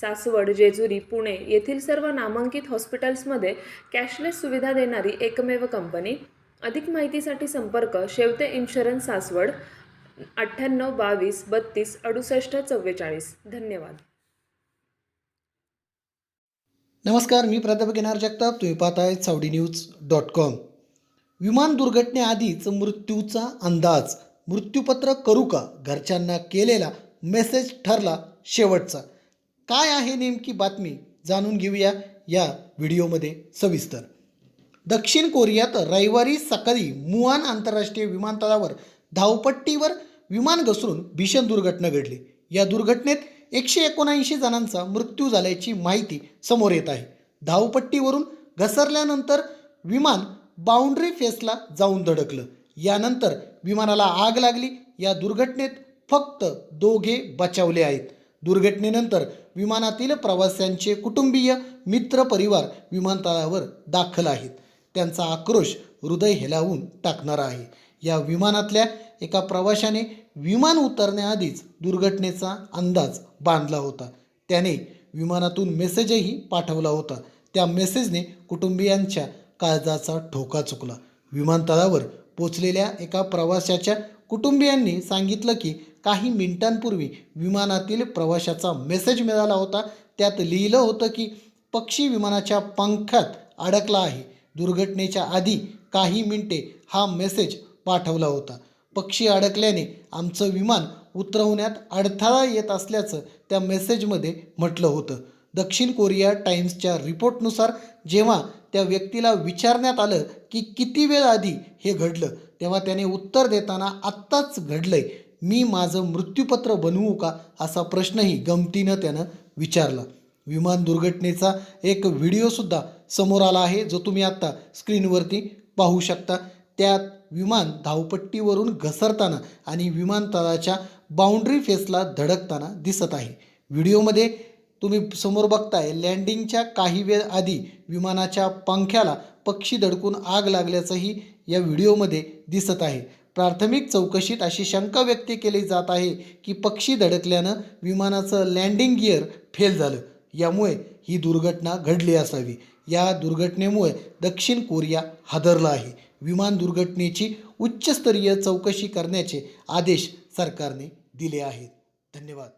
सासवड जेजुरी पुणे येथील सर्व नामांकित हॉस्पिटल्समध्ये कॅशलेस सुविधा देणारी एकमेव कंपनी. अधिक माहितीसाठी संपर्क शेवते इन्शुरन्स सासवड अठ्ठ्याण्णव बावीस बत्तीस अडुसष्ट चव्वेचाळीस. धन्यवाद. नमस्कार मी प्राध्यापक येणार जगताप. तुम्ही पाहताय सावडी न्यूज डॉट कॉम. विमान दुर्घटनेआधीच मृत्यूचा अंदाज. मृत्यूपत्र करू का? घरच्यांना केलेला मेसेज ठरला शेवटचा. काय आहे नेमकी बातमी जाणून घेऊया या व्हिडिओमध्ये सविस्तर. दक्षिण कोरियात रविवारी सकाळी मुआन आंतरराष्ट्रीय विमानतळावर धावपट्टीवर विमान घसरून भीषण दुर्घटना घडली. या दुर्घटनेत एकशे एकोणऐंशी जणांचा मृत्यू झाल्याची माहिती समोर येत आहे. धावपट्टीवरून घसरल्यानंतर विमान बाउंड्री फेसला जाऊन धडकलं. यानंतर विमानाला आग लागली. या दुर्घटनेत फक्त दोघे बचावले आहेत. दुर्घटनेनंतर विमानातील प्रवाशांचे कुटुंबीय मित्र परिवार विमानतळावर दाखल आहेत. त्यांचा आक्रोश हृदय हेलावून टाकणारा आहे. या विमानातल्या एका प्रवाशाने विमान उतरण्याआधीच दुर्घटनेचा अंदाज बांधला होता. त्याने विमानातून मेसेजही पाठवला होता. त्या मेसेजने कुटुंबियांच्या काळजाचा ठोका चुकला. विमानतळावर पोचलेल्या एका प्रवाशाच्या कुटुंबियांनी सांगितलं की काही मिनिटांपूर्वी विमानातील प्रवाशाचा मेसेज मिळाला होता. त्यात लिहिलं होतं की पक्षी विमानाच्या पंखात अडकला आहे. दुर्घटनेच्या आधी काही मिनिटे हा मेसेज पाठवला होता. पक्षी अडकल्याने आमचं विमान उतरवण्यात अडथळा येत असल्याचं त्या मेसेजमध्ये म्हटलं होतं. दक्षिण कोरिया टाइम्सच्या रिपोर्टनुसार जेव्हा त्या व्यक्तीला विचारण्यात आलं की किती वेळ आधी हे घडलं तेव्हा त्याने उत्तर देताना आत्ताच घडलंय. मी माझं मृत्यूपत्र बनवू का असा प्रश्नही गमतीनं त्यानं विचारला. विमान दुर्घटनेचा एक व्हिडिओसुद्धा समोर आला आहे जो तुम्ही आत्ता स्क्रीनवरती पाहू शकता. त्यात विमान धावपट्टीवरून घसरताना आणि विमानतळाच्या बाउंड्री फेसला धडकताना दिसत आहे. व्हिडिओमध्ये तुम्ही समोर बघताय लँडिंगच्या काही वेळ आधी विमानाच्या पंख्याला पक्षी धडकून आग लागल्याचंही या व्हिडिओमध्ये दिसत आहे. प्राथमिक चौकशीत अशी शंका व्यक्त केली जात आहे की पक्षी धडकल्यानं विमानाचं लँडिंग गिअर फेल झालं. यामुळे ही दुर्घटना घडली असावी. या दुर्घटनेमुळे दक्षिण कोरिया हादरला आहे. विमान दुर्घटनेची उच्चस्तरीय चौकशी करण्याचे आदेश सरकारने दिले आहेत. धन्यवाद.